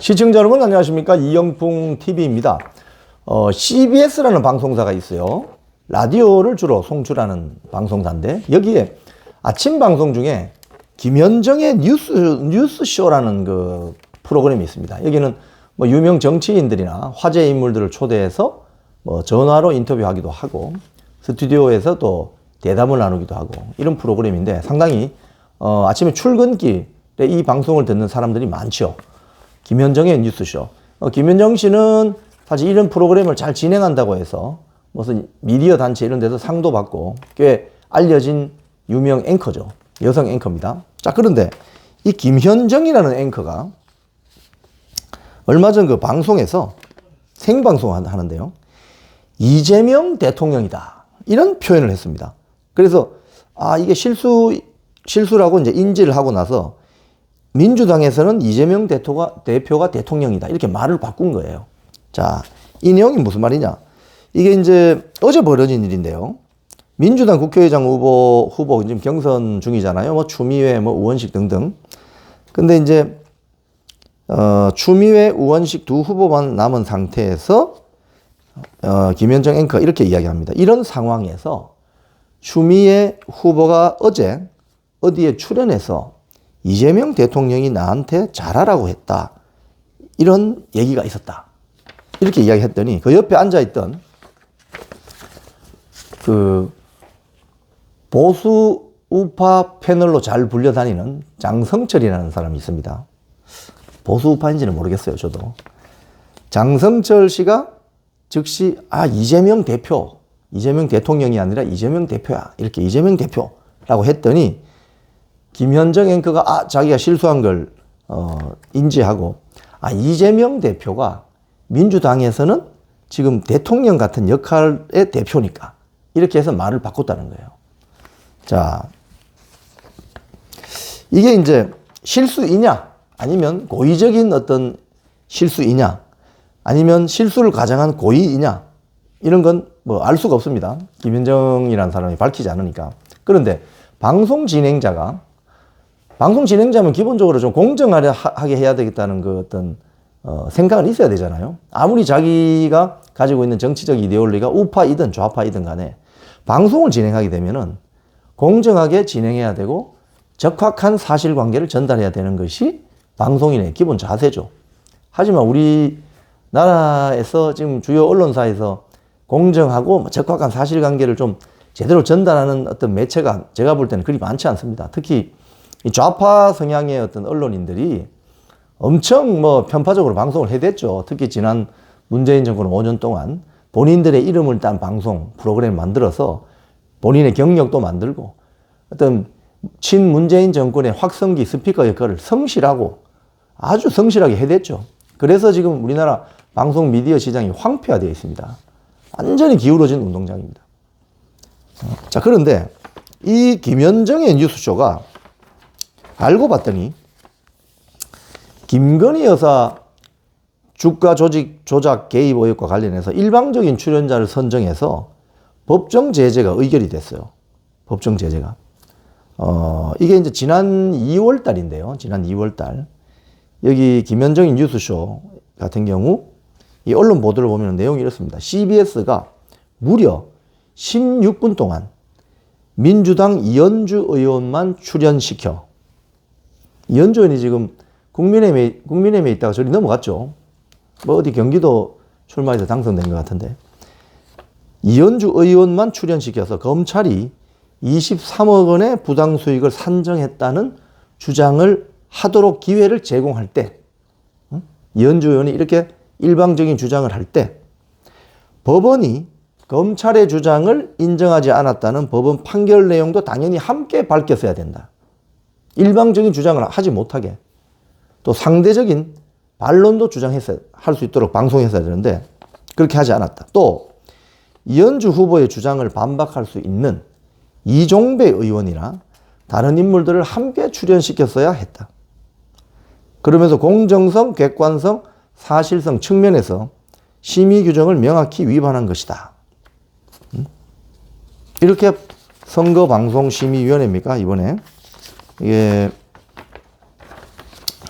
시청자 여러분 안녕하십니까 이영풍 TV입니다. 어, CBS라는 방송사가 있어요. 라디오를 주로 송출하는 방송사인데 여기에 아침 방송 중에 김현정의 뉴스 뉴스 쇼라는 그 프로그램이 있습니다. 여기는 뭐 유명 정치인들이나 화제 인물들을 초대해서 뭐 전화로 인터뷰하기도 하고 스튜디오에서 또 대담을 나누기도 하고 이런 프로그램인데 상당히 어, 아침에 출근길에 이 방송을 듣는 사람들이 많죠. 김현정의 뉴스쇼. 어, 김현정 씨는 사실 이런 프로그램을 잘 진행한다고 해서 무슨 미디어 단체 이런 데서 상도 받고 꽤 알려진 유명 앵커죠. 여성 앵커입니다. 자, 그런데 이 김현정이라는 앵커가 얼마 전 그 방송에서 생방송 하는데요. 이재명 대통령이다. 이런 표현을 했습니다. 그래서 아, 이게 실수, 실수라고 이제 인지를 하고 나서 민주당에서는 이재명 대표가, 대표가 대통령이다. 이렇게 말을 바꾼 거예요. 자, 이 내용이 무슨 말이냐. 이게 이제 어제 벌어진 일인데요. 민주당 국회의장 후보, 후보 지금 경선 중이잖아요. 뭐 추미애, 뭐 우원식 등등. 근데 이제, 어, 추미애, 우원식 두 후보만 남은 상태에서, 어, 김현정 앵커 이렇게 이야기합니다. 이런 상황에서 추미애 후보가 어제 어디에 출연해서 이재명 대통령이 나한테 잘하라고 했다. 이런 얘기가 있었다. 이렇게 이야기했더니 그 옆에 앉아있던 그 보수 우파 패널로 잘 불려다니는 장성철이라는 사람이 있습니다. 보수 우파인지는 모르겠어요, 저도. 장성철 씨가 즉시 아 이재명 대표, 이재명 대통령이 아니라 이재명 대표야 이렇게 이재명 대표라고 했더니 김현정 앵커가 아 자기가 실수한 걸 어, 인지하고 아 이재명 대표가 민주당에서는 지금 대통령 같은 역할의 대표니까 이렇게 해서 말을 바꿨다는 거예요. 자 이게 이제 실수이냐 아니면 고의적인 어떤 실수이냐 아니면 실수를 가장한 고의이냐 이런 건 뭐 알 수가 없습니다. 김현정이라는 사람이 밝히지 않으니까. 그런데 방송 진행자가 방송 진행자면 기본적으로 좀 공정하게 해야 되겠다는 그 어떤 어, 생각은 있어야 되잖아요. 아무리 자기가 가지고 있는 정치적 이데올리가 우파이든 좌파이든 간에 방송을 진행하게 되면은 공정하게 진행해야 되고 적확한 사실관계를 전달해야 되는 것이 방송인의 기본 자세죠. 하지만 우리 나라에서 지금 주요 언론사에서 공정하고 적확한 사실관계를 좀 제대로 전달하는 어떤 매체가 제가 볼 때는 그리 많지 않습니다. 특히 이 좌파 성향의 어떤 언론인들이 엄청 뭐 편파적으로 방송을 해댔죠. 특히 지난 문재인 정권 5년 동안 본인들의 이름을 딴 방송 프로그램을 만들어서 본인의 경력도 만들고 어떤 친 문재인 정권의 확성기 스피커 역할을 성실하고 아주 성실하게 해댔죠. 그래서 지금 우리나라 방송 미디어 시장이 황폐화되어 있습니다. 완전히 기울어진 운동장입니다. 자, 그런데 이 김현정의 뉴스쇼가 알고 봤더니 김건희 여사 주가 조직 조작 개입 의혹과 관련해서 일방적인 출연자를 선정해서 법정 제재가 의결이 됐어요. 법정 제재가. 어, 이게 이제 지난 2월 달인데요. 지난 2월 달. 여기 김현정의 뉴스쇼 같은 경우 이 언론 보도를 보면 내용이 이렇습니다. CBS가 무려 16분 동안 민주당 이현주 의원만 출연시켜 이현주 의원이 지금 국민의힘에, 국민의힘에 있다가 저리 넘어갔죠. 뭐 어디 경기도 출마해서 당선된 것 같은데. 이현주 의원만 출연시켜서 검찰이 23억 원의 부당 수익을 산정했다는 주장을 하도록 기회를 제공할 때, 응? 이현주 의원이 이렇게 일방적인 주장을 할 때, 법원이 검찰의 주장을 인정하지 않았다는 법원 판결 내용도 당연히 함께 밝혔어야 된다. 일방적인 주장을 하지 못하게 또 상대적인 반론도 주장했어야 할 수 있도록 방송했어야 되는데 그렇게 하지 않았다. 또 이현주 후보의 주장을 반박할 수 있는 이종배 의원이나 다른 인물들을 함께 출연시켰어야 했다. 그러면서 공정성, 객관성, 사실성 측면에서 심의 규정을 명확히 위반한 것이다. 이렇게 선거방송심의위원회입니까, 이번에? 이게,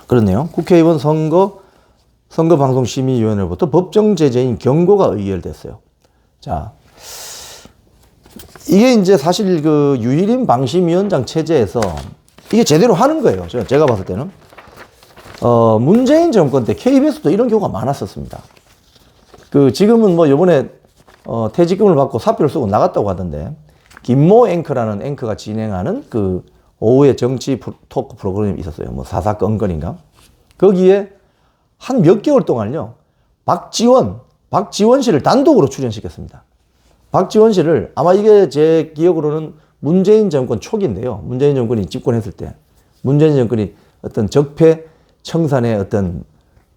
그렇네요. 국회 의원 선거 선거방송심의위원회로부터 법정 제재인 경고가 의결됐어요. 자, 이게 이제 사실 그 유일인 방심위원장 체제에서 이게 제대로 하는 거예요. 저- 제가 봤을 때는. 어, 문재인 정권 때 KBS도 이런 경우가 많았었습니다. 그 지금은 뭐 요번에 어, 퇴직금을 받고 사표를 쓰고 나갔다고 하던데 김모 앵커라는 앵커가 진행하는 그 오후에 정치 토크 프로그램이 있었어요. 뭐 사사건건인가? 거기에 한 몇 개월 동안요. 박지원, 박지원 씨를 단독으로 출연시켰습니다. 박지원 씨를 아마 이게 제 기억으로는 문재인 정권 초기인데요. 문재인 정권이 집권했을 때 문재인 정권이 어떤 적폐 청산의 어떤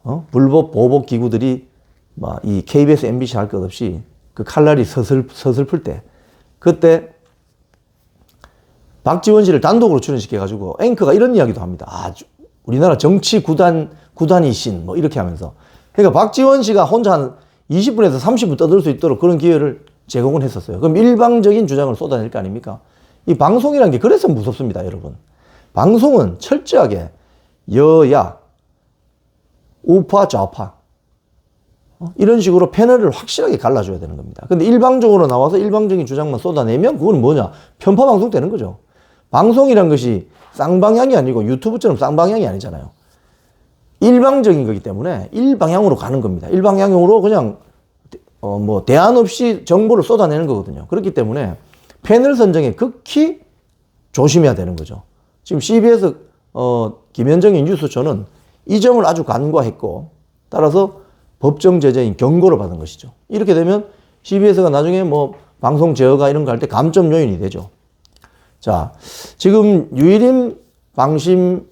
어? 불법 보복 기구들이 막 이 KBS, MBC 할 것 없이 그 칼날이 서슬 서슬플 때 그때 박지원 씨를 단독으로 출연시켜 가지고 앵커가 이런 이야기도 합니다. 아, 주- 우리나라 정치 구단 구단이신 뭐 이렇게 하면서 그러니까 박지원 씨가 혼자 한 20분에서 30분 떠들 수 있도록 그런 기회를 제공을 했었어요. 그럼 일방적인 주장을 쏟아낼 거 아닙니까? 이 방송이라는 게 그래서 무섭습니다, 여러분. 방송은 철저하게 여야, 우파, 좌파 어? 이런 식으로 패널을 확실하게 갈라줘야 되는 겁니다. 근데 일방적으로 나와서 일방적인 주장만 쏟아내면 그건 뭐냐? 편파 방송 되는 거죠. 방송이란 것이 쌍방향이 아니고 유튜브처럼 쌍방향이 아니잖아요. 일방적인 거기 때문에 일방향으로 가는 겁니다. 일방향으로 그냥 어 뭐 대안 없이 정보를 쏟아내는 거거든요. 그렇기 때문에 패널 선정에 극히 조심해야 되는 거죠. 지금 CBS 어 김현정의 뉴스쇼는 이 점을 아주 간과했고 따라서 법정 제재인 경고를 받은 것이죠. 이렇게 되면 CBS가 나중에 뭐 방송 제어가 이런 거 할 때 감점 요인이 되죠. 자, 지금 유일인 방심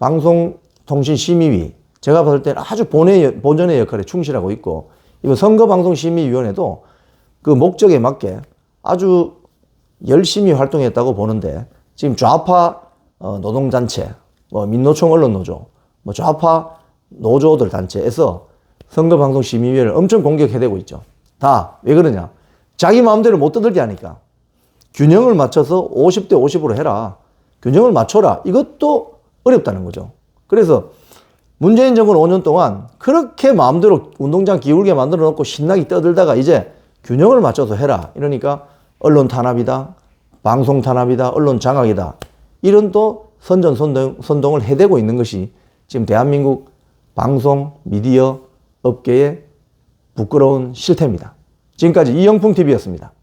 방송통신심의위 제가 봤을 때는 아주 본의, 본전의 역할에 충실하고 있고 이번 선거방송심의위원회도 그 목적에 맞게 아주 열심히 활동했다고 보는데 지금 좌파 어, 노동단체, 뭐 민노총 언론노조, 뭐 좌파 노조들 단체에서 선거방송심의위를 엄청 공격해대고 있죠. 다 왜 그러냐? 자기 마음대로 못 떠들게 하니까 균형을 맞춰서 50대 50으로 해라. 균형을 맞춰라. 이것도 어렵다는 거죠. 그래서 문재인 정권 5년 동안 그렇게 마음대로 운동장 기울게 만들어 놓고 신나게 떠들다가 이제 균형을 맞춰서 해라. 이러니까 언론 탄압이다. 방송 탄압이다. 언론 장악이다. 이런 또 선전 선동, 선동을 해대고 있는 것이 지금 대한민국 방송 미디어 업계의 부끄러운 실태입니다. 지금까지 이영풍 TV였습니다.